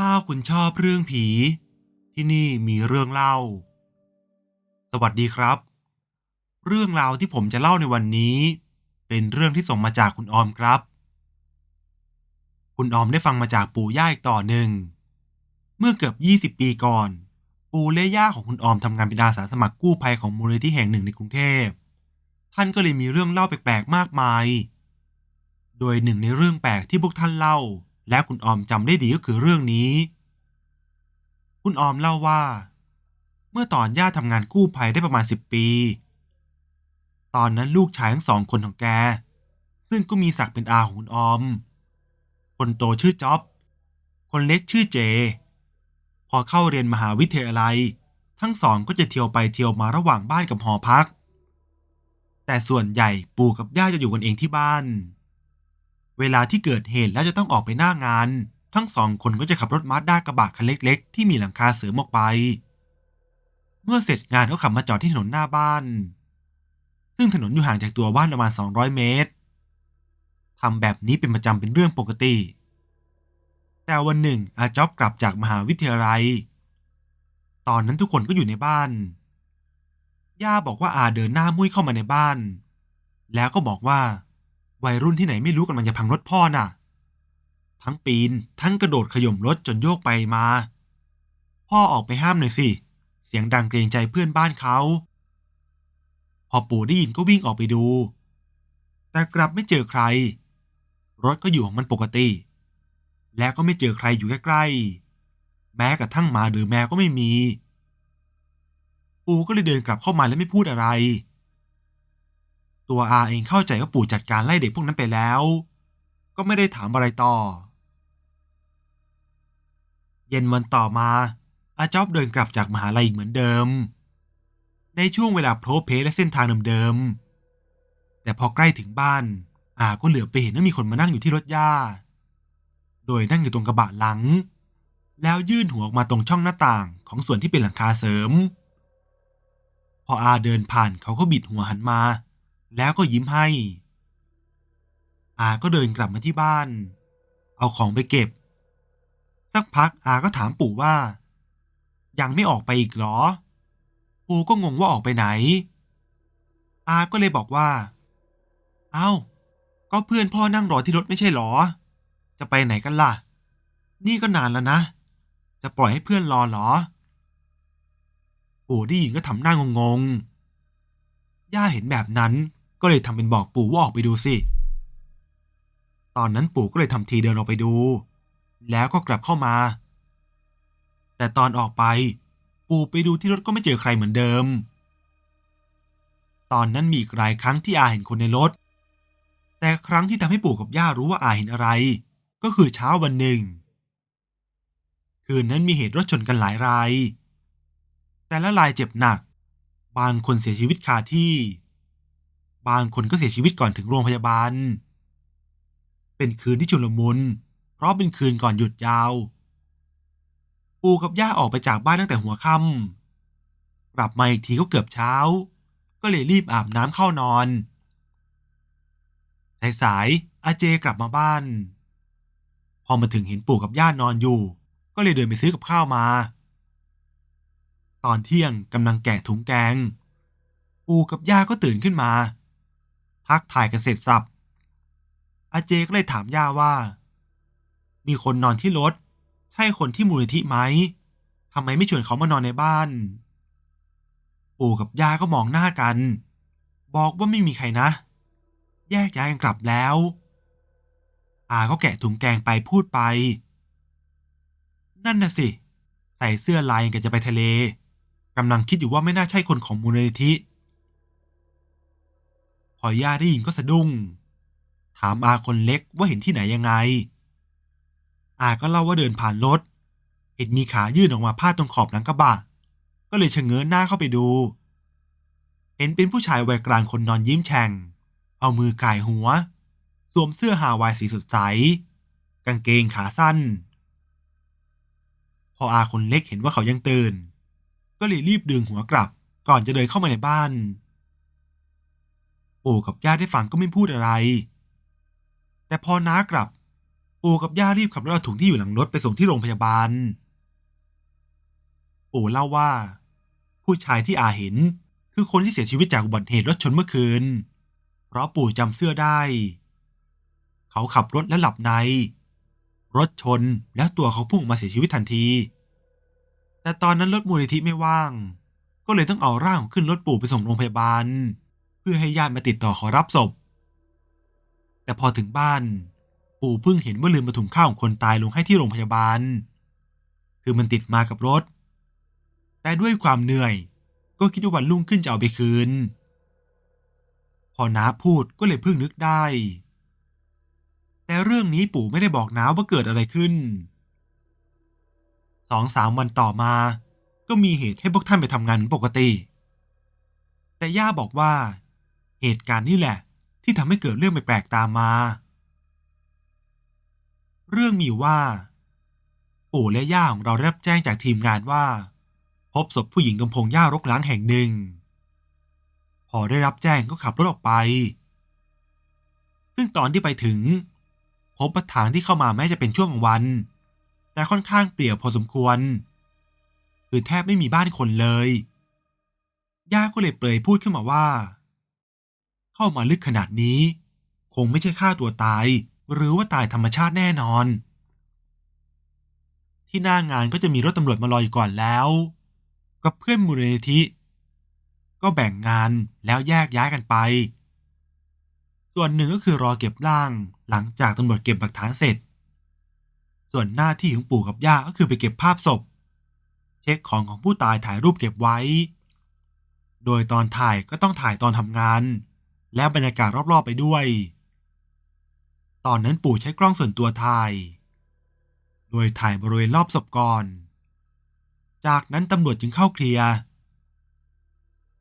ถ้าคุณชอบเรื่องผี ที่นี่มีเรื่องเล่า สวัสดีครับ เรื่องราวที่ผมจะเล่าในวันนี้ เป็นเรื่องที่ส่งมาจากคุณออมครับ คุณออมได้ฟังมาจากปู่ย่าอีกต่อหนึ่ง เมื่อเกือบ 20 ปีก่อน ปู่และย่าของคุณออมทำงานเป็นอาสาสมัครกู้ภัยของมูลนิธิแห่งหนึ่งในกรุงเทพ ท่านก็เลยมีเรื่องเล่าแปลกๆมากมาย โดยหนึ่งในเรื่องแปลกที่พวกท่านเล่า และคุณออมจำได้ดีก็คือเรื่องนี้ คุณออมเล่าว่า เมื่อตอนย่าทำงานกู้ภัยได้ประมาณ10ปี ตอนนั้นลูกชายทั้งสองคนของแก ซึ่งก็มีศักดิ์เป็นอาของคุณออม คนโตชื่อจ๊อบ คนเล็กชื่อเจ พอเข้าเรียนมหาวิทยาลัย ทั้งสองก็จะเที่ยวไปเที่ยวมาระหว่างบ้านกับหอพัก แต่ส่วนใหญ่ปู่กับย่าจะอยู่กันเองที่บ้าน เวลาที่เกิดเหตุแล้วจะต้องออกไปหน้างาน ทั้งสองคนก็จะขับรถมาสด้ากระบะคันเล็ก ๆ ที่มีหลังคาเสริมออกไป เมื่อเสร็จงานก็ขับมาจอดที่ถนนหน้าบ้าน ซึ่งถนนอยู่ห่างจากตัวบ้านประมาณ 200 เมตรทำแบบนี้เป็นประจำเป็นเรื่องปกติ แต่วันหนึ่งอาจ๊อบกลับจากมหาวิทยาลัย ตอนนั้นทุกคนก็อยู่ในบ้าน ย่าบอกว่าอาเดินหน้ามุ้ยเข้ามาในบ้าน แล้วก็บอกว่า วัยรุ่นที่ไหนไม่รู้กำลังจะพังรถพ่อน่ะ ทั้งปีนทั้งกระโดดขย่มรถจนโยกไปมา พ่อออกไปห้ามหน่อยสิ เสียงดังเกรงใจเพื่อนบ้านเขา พอปู่ได้ยินก็วิ่งออกไปดู แต่กลับไม่เจอใคร รถก็อยู่ของมันปกติ และก็ไม่เจอใครอยู่ใกล้ๆ แม้กระทั่งหมาหรือแมวก็ไม่มี ปู่ก็เลยเดินกลับเข้ามาและไม่พูดอะไร ตัวอาเองเข้าใจว่าปู่จัดการไล่เด็กพวกนั้นไปแล้ว ก็ไม่ได้ถามอะไรต่อ เย็นวันต่อมา อาจ๊อบเดินกลับจากมหาลัยอีกเหมือนเดิม ในช่วงเวลาโพลเพและเส้นทางเดิมๆแต่พอใกล้ถึงบ้านอาก็เหลือไปเห็นว่ามีคนมานั่งอยู่ที่รถย่า โดยนั่งอยู่ตรงกระบะหลัง แล้วยื่นหัวออกมาตรงช่องหน้าต่างของส่วนที่เป็นหลังคาเสริม พออาเดินผ่านเขาก็บิดหัวหันมา แล้วก็ยิ้มให้ อาก็เดินกลับมาที่บ้าน เอาของไปเก็บ สักพักอาก็ถามปู่ว่า ยังไม่ออกไปอีกเหรอ ปู่ก็งงว่าออกไปไหน อาก็เลยบอกว่า เอ้า ก็เพื่อนพ่อนั่งรอที่รถไม่ใช่เหรอ จะไปไหนกันล่ะ นี่ก็นานแล้วนะ จะปล่อยให้เพื่อนรอเหรอ ปู่ได้ยินก็ทำหน้างงๆย่าเห็นแบบนั้น ก็เลยทำเป็นบอกปู่ว่าออกไปดูสิตอนนั้นปู่ก็เลยทำทีเดินออกไปดู แล้วก็กลับเข้ามา แต่ตอนออกไป ปู่ไปดูที่รถก็ไม่เจอใครเหมือนเดิม ตอนนั้นมีอีกหลายครั้งที่อาเห็นคนในรถ แต่ครั้งที่ทำให้ปู่กับย่ารู้ว่าอาเห็นอะไร ก็คือเช้าวันหนึ่ง คืนนั้นมีเหตุรถชนกันหลายราย แต่ละรายเจ็บหนัก บางคนเสียชีวิตคาที่ บางคนก็เสียชีวิตก่อนถึงโรงพยาบาล เป็นคืนที่ชุลมุน เพราะเป็นคืนก่อนหยุดยาว ปู่กับย่าออกไปจากบ้านตั้งแต่หัวค่ำกลับมาอีกทีก็เกือบเช้า ก็เลยรีบอาบน้ำเข้านอน สายๆอาเจกลับมาบ้าน พอมาถึงเห็นปู่กับย่านอนอยู่ ก็เลยเดินไปซื้อกับข้าวมา ตอนเที่ยงกำลังแกะถุงแกง ปู่กับย่าก็ตื่นขึ้นมา ทักทายกันเสร็จสับอาเจก็เลยถามย่าว่า มีคนนอนที่รถ ใช่คนที่มูลนิธิไหมทำไมไม่ชวนเขามานอนในบ้าน ปู่กับย่าก็มองหน้ากัน บอกว่าไม่มีใครนะ แยกย้ายกันกลับแล้วอาก็แกะถุงแกงไปพูดไป นั่นน่ะสิ ใส่เสื้อลายกับจะไปทะเลกำลังคิดอยู่ว่าไม่น่าใช่คนของมูลนิธิ พอย่าได้ยินก็สะดุ้ง ถามอาคนเล็กว่าเห็นที่ไหนยังไง อาก็เล่าว่าเดินผ่านรถ เห็นมีขายื่นออกมาพาดตรงขอบหลังกระบะ ก็เลยชะเง้อหน้าเข้าไปดู เห็นเป็นผู้ชายวัยกลางคนนอนยิ้มแฉ่ง เอามือก่ายหัว สวมเสื้อฮาวายสีสดใส กางเกงขาสั้น พออาคนเล็กเห็นว่าเขายังตื่น ก็เลยรีบดึงหัวกลับก่อนจะเดินเข้ามาในบ้าน ปู่กับย่าได้ฟังก็ไม่พูดอะไร แต่พอน้ากลับปปู่กับย่ารีบขับรถเอาถุงที่อยู่หลังรถไปส่งที่โรงพยาบาล ปู่เล่าว่า ผู้ชายที่อาเห็นคือคนที่เสียชีวิตจากอุบัติเหตุรถชนเมื่อคืน เพราะปู่จำเสื้อได้ เขาขับรถและหลับใน รถชนแล้วตัวเขาพุ่งมาเสียชีวิตทันที แต่ตอนนั้นรถมูลนิธิไม่ว่าง ก็เลยต้องเอาร่างขึ้นรถปู่ไปส่งโรงพยาบาล พื่อให้ญาติมาติดต่อขอรับศพ แต่พอถึงบ้าน ปู่เพิ่งเห็นว่าลืมมาถุงข้าวของคนตายลงให้ที่โรงพยาบาล คือมันติดมากับรถ แต่ด้วยความเหนื่อย ก็คิดว่าวันรุ่งขึ้นจะเอาไปคืน พอน้าพูดก็เลยเพิ่งนึกได้ แต่เรื่องนี้ปู่ไม่ได้บอกน้าว่าเกิดอะไรขึ้น สองสามวันต่อมา ก็มีเหตุให้พวกท่านไปทำงานเหมือนปกติ แต่ย่าบอกว่า เหตุการณ์นี่แหละ ที่ทำให้เกิดเรื่องแปลกๆตามมา เรื่องมีว่า ปู่และย่าของเราได้รับแจ้งจากทีมงานว่า พบศพผู้หญิงตรงพงหญ้ารกร้างแห่งหนึ่ง พอได้รับแจ้งก็ขับรถออกไป ซึ่งตอนที่ไปถึง พบว่าทางที่เข้ามาแม้จะเป็นช่วงกลางวัน แต่ค่อนข้างเปลี่ยวพอสมควร คือแทบไม่มีบ้านคนเลยย่าก็เลยเปรยพูดขึ้นมาว่า เข้ามาลึกขนาดนี้ คงไม่ใช่ฆ่าตัวตาย หรือว่าตายธรรมชาติแน่นอน ที่หน้างานก็จะมีรถตำรวจมารออยู่ก่อนแล้ว กับเพื่อนมูลนิธิ ก็แบ่งงานแล้วแยกย้ายกันไป ส่วนหนึ่งก็คือรอเก็บร่างหลังจากตำรวจเก็บหลักฐานเสร็จ ส่วนหน้าที่ของปู่กับย่าก็คือไปเก็บภาพศพ เช็คของของผู้ตายถ่ายรูปเก็บไว้ โดยตอนถ่ายก็ต้องถ่ายตอนทำงาน และบรรยากาศรอบๆไปด้วย ตอนนั้นปู่ใช้กล้องส่วนตัวถ่าย โดยถ่ายบริเวณรอบศพก่อน จากนั้นตำรวจจึงเข้าเคลียร์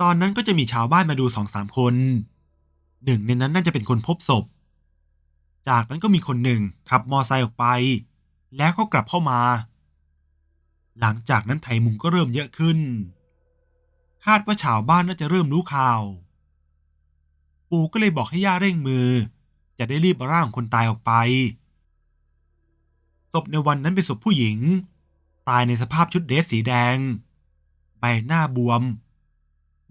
ตอนนั้นก็จะมีชาวบ้านมาดูสองสามคน หนึ่งในนั้นน่าจะเป็นคนพบศพ จากนั้นก็มีคนหนึ่งขับมอไซค์ออกไป แล้วก็กลับเข้ามา หลังจากนั้นไทยมุงก็เริ่มเยอะขึ้น คาดว่าชาวบ้านน่าจะเริ่มรู้ข่าว ปู่ก็เลยบอกให้ย่าเร่งมือ จะได้รีบร่างคนตายออกไป ศพในวันนั้นเป็นศพผู้หญิง ตายในสภาพชุดเดรสสีแดง ใบหน้าบวม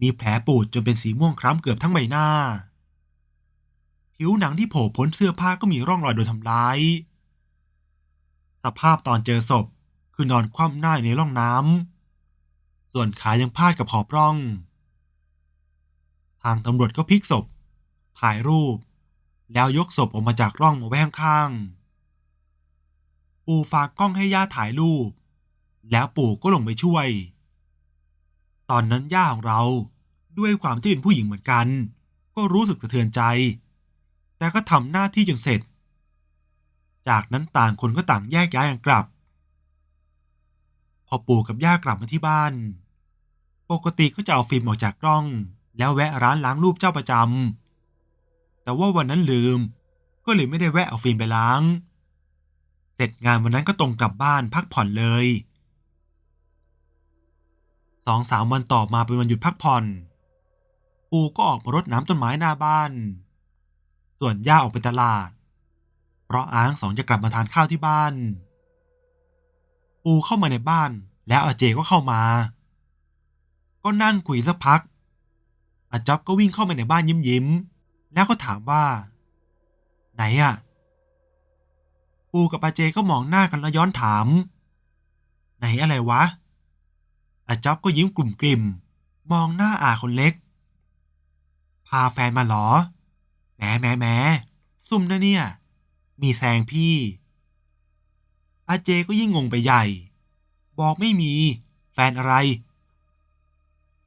มีแผลปูดจนเป็นสีม่วงคล้ำเกือบทั้งใบหน้า ผิวหนังที่โผล่พ้นเสื้อผ้าก็มีร่องรอยโดนทำร้าย สภาพตอนเจอศพคือนอนคว่ำหน้าในร่องน้ำ ส่วนขายังพาดกับขอบร่อง ทางตำรวจก็พลิกศพ ถ่ายรูป แล้วยกศพออกมาจากร่องมไว้ข้างๆปู่ฝากกล้องให้ย่าถ่ายรูป แล้วปู่ก็ลงไปช่วย ตอนนั้นย่าของเราด้วยความที่เป็นผู้หญิงเหมือนกัน ก็รู้สึกสะเทือนใจ แต่ก็ทำหน้าที่จนเสร็จ จากนั้นต่างคนก็ต่างแยกย้ายกันกลับ พอปู่กับย่ากลับมาที่บ้าน ปกติก็จะเอาฟิล์มออกจากกล้อง แล้วแวะร้านล้างรูปเจ้าประจำ แต่ว่าวันนั้นลืม ก็เลยไม่ได้แวะเอาฟิล์มไปล้าง เสร็จงานวันนั้นก็ตรงกลับบ้านพักผ่อนเลยสองสามวันต่อมาเป็นวันหยุดพักผ่อน ปูก็ออกมารดน้ำต้นไม้หน้าบ้าน ส่วนย่าออกไปตลาด เพราะอ้างสองจะกลับมาทานข้าวที่บ้าน ปูเข้ามาในบ้านแล้วอาเจก็เข้ามา ก็นั่งคุยสักพักอาจ๊อบก็วิ่งเข้ามาในบ้านยิ้มยิ้ม แล้วก็ถามว่า ไหนอะปูกับอาเจก็มองหน้ากันแล้วย้อนถาม ไหนอะไรวะอาจ๊อบก็ยิ้มกลุ่มกลิ่ม มองหน้าอาคนเล็ก พาแฟนมาหรอแหมแหมแหมซุ่มนะเนี่ย มีแซงพี่อาเจก็ยิ่งงงไปใหญ่ บอกไม่มี แฟนอะไร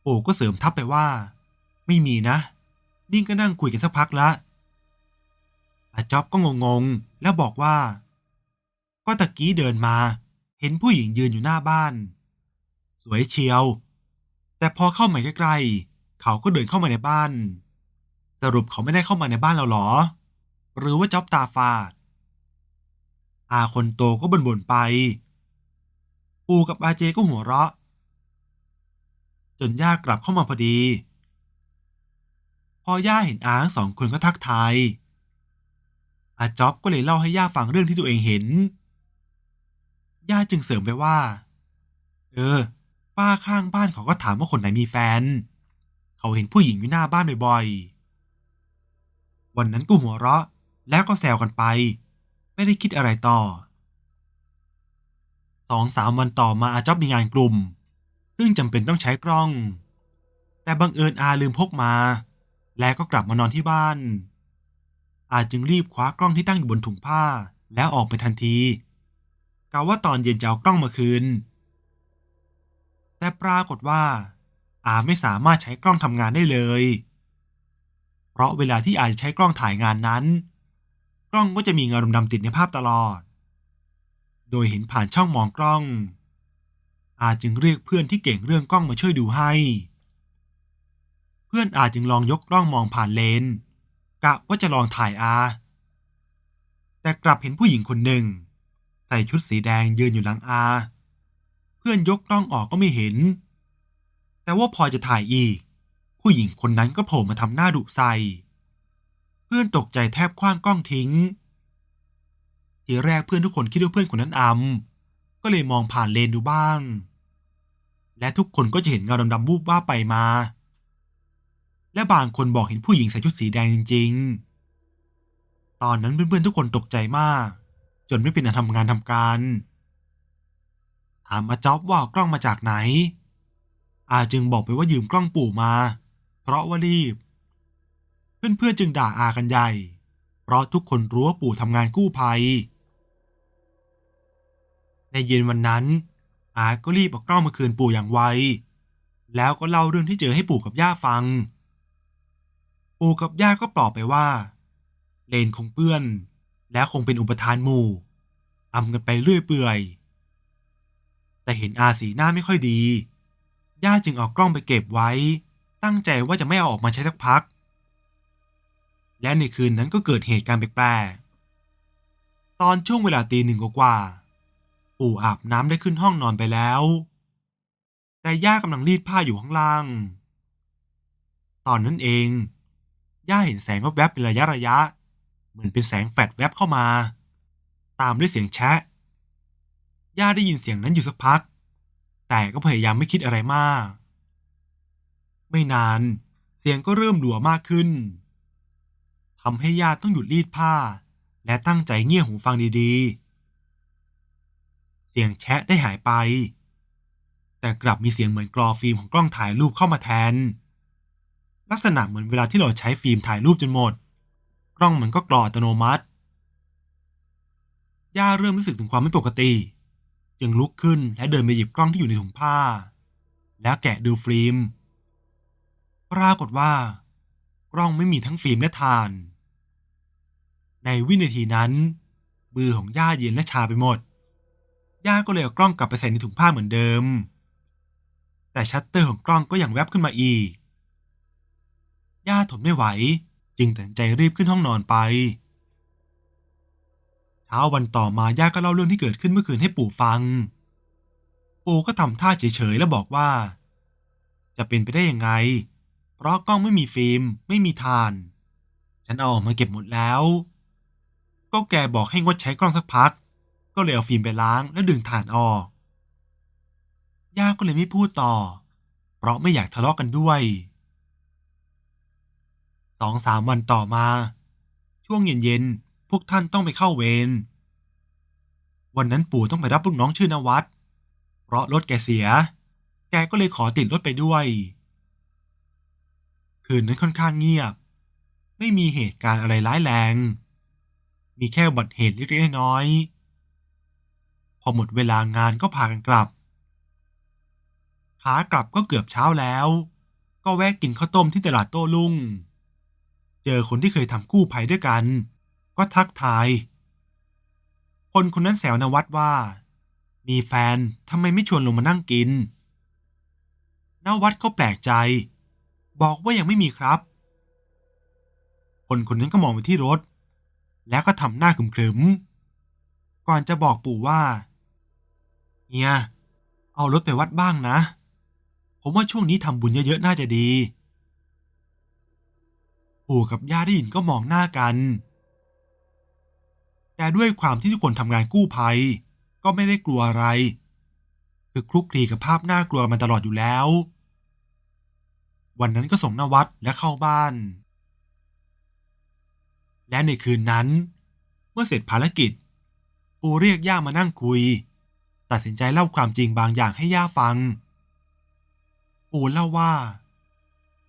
ปู่ก็เสริมทับไปว่า ไม่มีนะ นิ่งก็นั่งคุยกันสักพักละอาจ๊อบก็งงๆ แล้วบอกว่า ก็ตะกี้เดินมา เห็นผู้หญิงยืนอยู่หน้าบ้าน สวยเชียว แต่พอเข้ามาใกล้ๆเขาก็เดินเข้ามาในบ้าน สรุปเขาไม่ได้เข้ามาในบ้านเราหรอ หรือว่าจ๊อบตาฝาดอาคนโตก็บ่นๆไป ปูกับอาเจก็หัวเราะ จนย่ากลับเข้ามาพอดี พอย่าเห็นอางสองคนก็ทักทายอาจ๊อบก็เลยเล่าให้ย่าฟังเรื่องที่ตัวเองเห็น ย่าจึงเสริมไปว่า เออ ป้าข้างบ้านเขาก็ถามว่าคนไหนมีแฟน เขาเห็นผู้หญิงอยู่หน้าบ้านบ่อยๆ วันนั้นก็หัวเราะ แล้วก็แซวกันไป ไม่ได้คิดอะไรต่อ สองสามวันต่อมาอาจ๊อบมีงานกลุ่ม ซึ่งจำเป็นต้องใช้กล้อง แต่บังเอิญอาลืมพกมา แล้วก็กลับมานอนที่บ้าน อาจจึงรีบคว้ากล้องที่ตั้งอยู่บนถุงผ้า แล้วออกไปทันทีกะว่าตอนเย็นจะเอากล้องมาคืน แต่ปรากฏว่า อาไม่สามารถใช้กล้องทำงานได้เลย เพราะเวลาที่อาจะใช้กล้องถ่ายงานนั้น กล้องก็จะมีเงาดำๆติดในภาพตลอด โดยเห็นผ่านช่องมองกล้อง อาจึงเรียกเพื่อนที่เก่งเรื่องกล้องมาช่วยดูให้ พื่อนอาจึงลองยกกล้องมองผ่านเลนกะว่าจะลองถ่ายอา แต่กลับเห็นผู้หญิงคนหนึ่ง ใส่ชุดสีแดงยืนอยู่หลังอา เพื่อนยกกล้องออกก็ไม่เห็น แต่ว่าพอจะถ่ายอีก ผู้หญิงคนนั้นก็โผล่มาทำหน้าดุใส่ เพื่อนตกใจแทบคว้างกล้องทิ้ง ทีแรกเพื่อนทุกคนคิดว่าเพื่อนคนนั้นอำก็เลยมองผ่านเลนดูบ้าง และทุกคนก็จะเห็นเงาดำๆวูบว่าไปมา และบางคนบอกเห็นผู้หญิงใส่ชุดสีแดงจริง ๆ ตอนนั้นเพื่อนๆทุกคนตกใจมาก จนไม่เป็นอันทำงานทำการ ถามอาจ๊อบว่ากล้องมาจากไหน อาจึงบอกไปว่ายืมกล้องปู่มา เพราะว่ารีบ เพื่อนๆจึงด่าอากันใหญ่ เพราะทุกคนรู้ว่าปู่ทำงานกู้ภัย ในเย็นวันนั้น อาก็รีบเอากล้องมาคืนปู่อย่างไวแล้วก็เล่าเรื่องที่เจอให้ปู่กับย่าฟัง ปู่กับย่าก็ปลอบไปว่า เลนคงเปื้อน แล้วคงเป็นอุปทานหมู่อำกันไปเรื่อยเปื่อย แต่เห็นอาสีหน้าไม่ค่อยดี ย่าจึงเอากล้องไปเก็บไว้ ตั้งใจว่าจะไม่เอาออกมาใช้สักพัก และในคืนนั้นก็เกิดเหตุการณ์แปลกๆ ตอนช่วงเวลาตีหนึ่งกว่า ปู่อาบน้ำได้ขึ้นห้องนอนไปแล้ว แต่ย่ากำลังรีดผ้าอยู่ข้างล่าง ตอนนั้นเอง ย่าเห็นแสงแวบๆเป็นระยะระยะ เหมือนเป็นแสงแฟลชแวบเข้ามา ตามด้วยเสียงแชะ ย่าได้ยินเสียงนั้นอยู่สักพัก แต่ก็พยายามไม่คิดอะไรมาก ไม่นาน เสียงก็เริ่มหลัวมากขึ้นทำให้ย่าต้องหยุดรีดผ้า และตั้งใจเงี่ยหูฟังดีๆ เสียงแชะได้หายไป แต่กลับมีเสียงเหมือนกรอฟิล์มของกล้องถ่ายรูปเข้ามาแทน ลักษณะเหมือนเวลาที่เราใช้ฟิล์มถ่ายรูปจนหมด กล้องมันก็กรออัตโนมัติ ย่าเริ่มรู้สึกถึงความไม่ปกติ จึงลุกขึ้นและเดินไปหยิบกล้องที่อยู่ในถุงผ้า แล้วแกะดูฟิล์ม ปรากฏว่า กล้องไม่มีทั้งฟิล์มและถ่าน ในวินาทีนั้น มือของย่าเย็นและชาไปหมด ย่าก็เลยเอากล้องกลับไปใส่ในถุงผ้าเหมือนเดิม แต่ชัตเตอร์ของกล้องก็ยังแวบขึ้นมาอีก ย่าทนไม่ไหว จึงตัดใจรีบขึ้นห้องนอนไป เช้าวันต่อมาย่าก็เล่าเรื่องที่เกิดขึ้นเมื่อคืนให้ปู่ฟัง ปู่ก็ทำท่าเฉยๆแล้วบอกว่า จะเป็นไปได้ยังไง เพราะกล้องไม่มีฟิล์ม ไม่มีถ่าน ฉันเอาออกมาเก็บหมดแล้ว ก็แกบอกให้งดใช้กล้องสักพัก ก็เลยเอาฟิล์มไปล้างแล้วดึงถ่านออกย่าก็เลยไม่พูดต่อ เพราะไม่อยากทะเลาะกันด้วย สองสามวันต่อมา ช่วงเย็นๆ พวกท่านต้องไปเข้าเวร วันนั้นปู่ต้องไปรับลูกน้องชื่อนวัดเพราะรถแกเสีย แกก็เลยขอติดรถไปด้วย คืนนั้นค่อนข้างเงียบ ไม่มีเหตุการณ์อะไรร้ายแรง มีแค่บัติเหตุเล็กๆน้อยๆ พอหมดเวลางานก็พากันกลับ ขากลับก็เกือบเช้าแล้ว ก็แวะกินข้าวต้มที่ตลาดโต้รุ่ง เจอคนที่เคยทำกู้ภัยด้วยกัน ก็ทักทาย คนคนนั้นแซวนวัดว่า มีแฟนทำไมไม่ชวนลงมานั่งกินนวัดก็แปลกใจ บอกว่ายังไม่มีครับ คนคนนั้นก็มองไปที่รถ แล้วก็ทำหน้าขรึมๆก่อนจะบอกปู่ว่าเฮียเอารถไปวัดบ้างนะ ผมว่าช่วงนี้ทำบุญเยอะๆน่าจะดี ปู่กับย่าได้ยินก็มองหน้ากัน แต่ด้วยความที่ทุกคนทำงานกู้ภัย ก็ไม่ได้กลัวอะไร คือคลุกคลีกับภาพน่ากลัวมันตลอดอยู่แล้ว วันนั้นก็ส่งนวัดและเข้าบ้าน และในคืนนั้น เมื่อเสร็จภารกิจ ปูเรียกย่ามานั่งคุย ตัดสินใจเล่าความจริงบางอย่างให้ย่าฟัง ปูเล่าว่า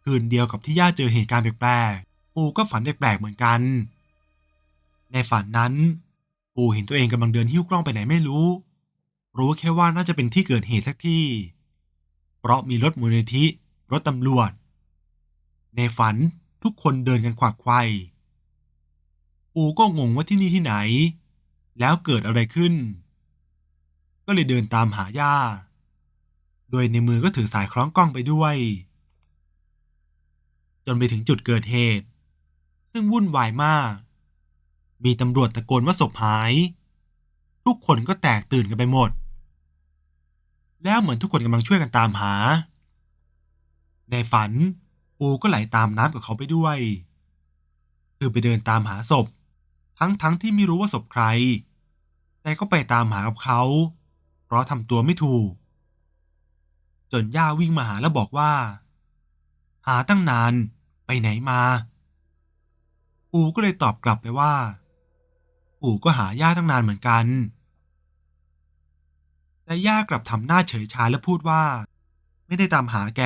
คืนเดียวกับที่ย่าเจอเหตุการณ์แปลก ปูก็ฝันแปลกๆเหมือนกัน ในฝันนั้น ปูเห็นตัวเองกำลังเดินหิ้วกล้องไปไหนไม่รู้ รู้แค่ว่าน่าจะเป็นที่เกิดเหตุสักที่ เพราะมีรถมูลนิธิ รถตำรวจ ในฝันทุกคนเดินกันขวักไขว่ปูก็งงว่าที่นี่ที่ไหน แล้วเกิดอะไรขึ้น ก็เลยเดินตามหาย่า โดยในมือก็ถือสายคล้องกล้องไปด้วย จนไปถึงจุดเกิดเหตุ ซึ่งวุ่นวายมาก มีตำรวจตะโกนว่าศพหาย ทุกคนก็แตกตื่นกันไปหมด แล้วเหมือนทุกคนกำลังช่วยกันตามหา ในฝันปูก็ไหลตามน้ำกับเขาไปด้วยคือไปเดินตามหาศพ ทั้งๆทที่ไม่รู้ว่าศพใคร แต่ก็ไปตามหากับเขา เพราะทำตัวไม่ถูก จนย่าวิ่งมาหาแล้วบอกว่า หาตั้งนานไปไหนมา ปูก็เลยตอบกลับไปว่า ปู่ก็หาย่าตั้งนานเหมือนกัน แต่ย่ากลับทำหน้าเฉยชาและพูดว่า ไม่ได้ตามหาแก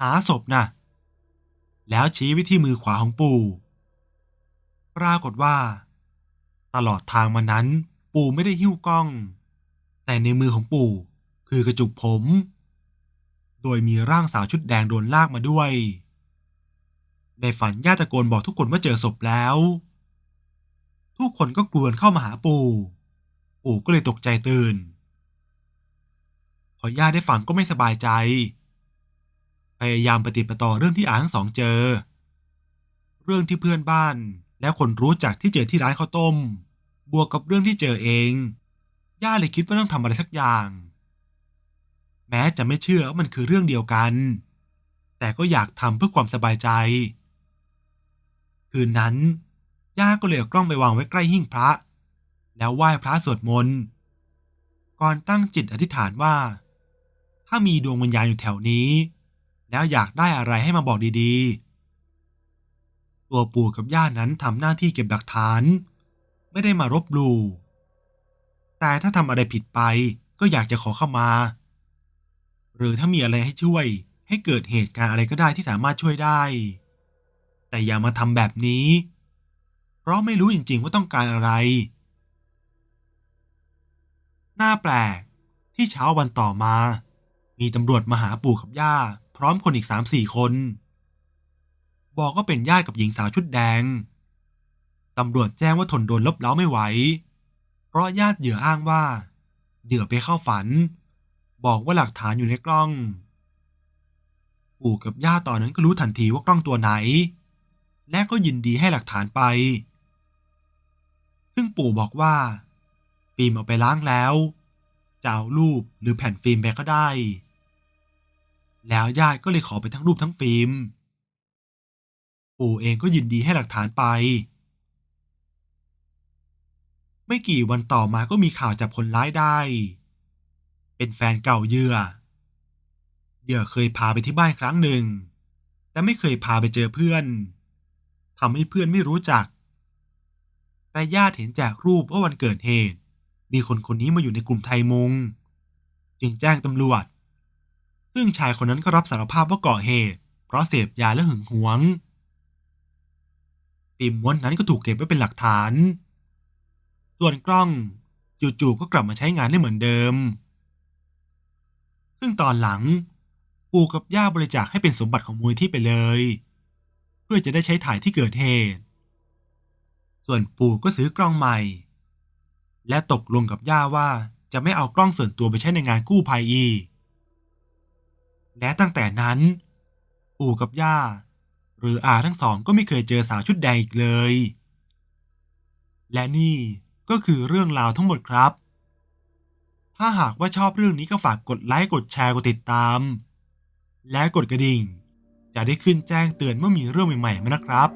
หาศพนะ่ะ แล้วชี้ไปที่มือขวาของปู่ปรากฏว่า ตลอดทางมานั้น ปู่ไม่ได้หิ้วกล้อง แต่ในมือของปู่คือกระจุกผม โดยมีร่างสาวชุดแดงโดนลากมาด้วย ในฝันย่าตะโกนบอกทุกคนว่าเจอศพแล้ว ทุกคนก็กลวนเข้ามาหาปู่ ปู่ก็เลยตกใจตื่น พอย่าได้ฟังก็ไม่สบายใจ พยายามปฏิปต่อเรื่องที่อาทั้งสองเจอ เรื่องที่เพื่อนบ้าน และคนรู้จักที่เจอที่ร้านข้าวต้ม บวกกับเรื่องที่เจอเอง ย่าเลยคิดว่าต้องทำอะไรสักอย่าง แม้จะไม่เชื่อว่ามันคือเรื่องเดียวกัน แต่ก็อยากทำเพื่อความสบายใจ คืนนั้น ย่าก็เลยเอากล้องไปวางไว้ใกล้หิ้งพระ แล้วไหว้พระสวดมนต์ก่อนตั้งจิตอธิษฐานว่า ถ้ามีดวงวิญญาณอยู่แถวนี้ แล้วอยากได้อะไรให้มาบอกดีๆ ตัวปู่กับย่านั้นทำหน้าที่เก็บหลักฐาน ไม่ได้มารบหลูแต่ถ้าทำอะไรผิดไปก็อยากจะขอเข้ามา หรือถ้ามีอะไรให้ช่วยให้เกิดเหตุการณ์อะไรก็ได้ที่สามารถช่วยได้ แต่อย่ามาทำแบบนี้ เพราะไม่รู้จริงๆว่าต้องการอะไร หน้าแปลกที่เช้าวันต่อมา มีตำรวจมาหาปู่กับย่า พร้อมคนอีกสามสี่คน บอกว่าเป็นญาติกับหญิงสาวชุดแดง ตำรวจแจ้งว่าทนโดนลบเล้าไม่ไหว เพราะญาติเหยื่ออ้างว่า เหยื่อไปเข้าฝัน บอกว่าหลักฐานอยู่ในกล้อง ปู่กับย่าตอนนั้นก็รู้ทันทีว่ากล้องตัวไหน และก็ยินดีให้หลักฐานไป ซึ่งปู่บอกว่า ฟิล์มเอาไปล้างแล้วจะเอารูปหรือแผ่นฟิล์มไปก็ได้ แล้วญาติก็เลยขอไปทั้งรูปทั้งฟิล์ม ปู่เองก็ยินดีให้หลักฐานไป ไม่กี่วันต่อมาก็มีข่าวจับคนร้ายได้ เป็นแฟนเก่าเหยื่อ เหยื่อเคยพาไปที่บ้านครั้งหนึ่ง แต่ไม่เคยพาไปเจอเพื่อน ทำให้เพื่อนไม่รู้จัก แต่ญาติเห็นจากรูปว่าวันเกิดเหตุ มีคนคนนี้มาอยู่ในกลุ่มไทยมงจึงแจ้งตำรวจ ซึ่งชายคนนั้นก็รับสารภาพว่าก่อเหตุ เพราะเสพยาและหึงหวงฟิล์มม้วนนั้นก็ถูกเก็บไว้เป็นหลักฐาน ส่วนกล้องจู่ๆก็กลับมาใช้งานได้เหมือนเดิม ซึ่งตอนหลัง ปู่กับย่าบริจาคให้เป็นสมบัติของมูลที่ไปเลย เพื่อจะได้ใช้ถ่ายที่เกิดเหตุ ส่วนปู่ก็ซื้อกล้องใหม่ และตกลงกับย่าว่าจะไม่เอากล้องส่วนตัวไปใช้ในงานกู้ภัยอีก และตั้งแต่นั้น ปู่กับย่า หรืออาทั้งสองก็ไม่เคยเจอสาวชุดแดงอีกเลย และนี่ก็คือเรื่องราวทั้งหมดครับ ถ้าหากว่าชอบเรื่องนี้ก็ฝากกดไลค์ กดแชร์ กดติดตาม และกดกระดิ่ง จะได้ขึ้นแจ้งเตือนเมื่อมีเรื่องใหม่ๆมานะครับ